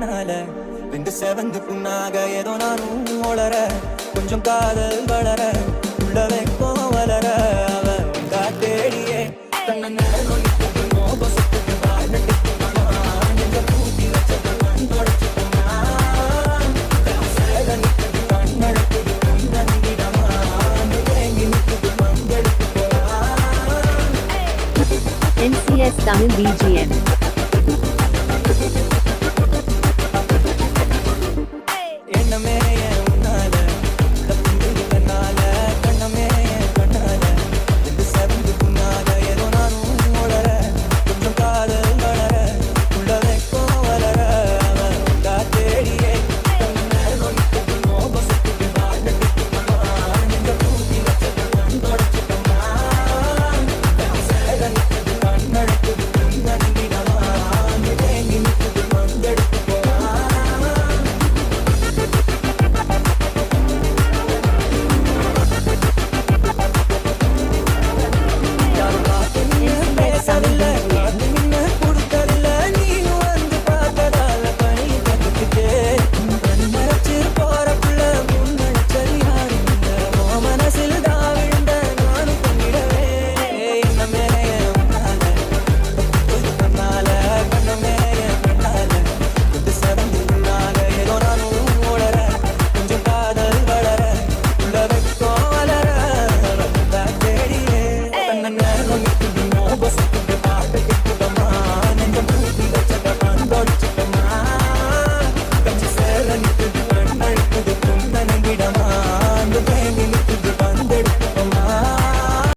கண்ணால ரெண்டு செவந்து புண்ணாக ஏதோ நானும் உளர கொஞ்சம் காதல் வளர உள்ள வெக்கம் வளர. அவ காத்தேடியே. தன்னை நடந்து மோகம் சுத்து வாழ்ந்துட்டு NCS Tamil BGM Boston.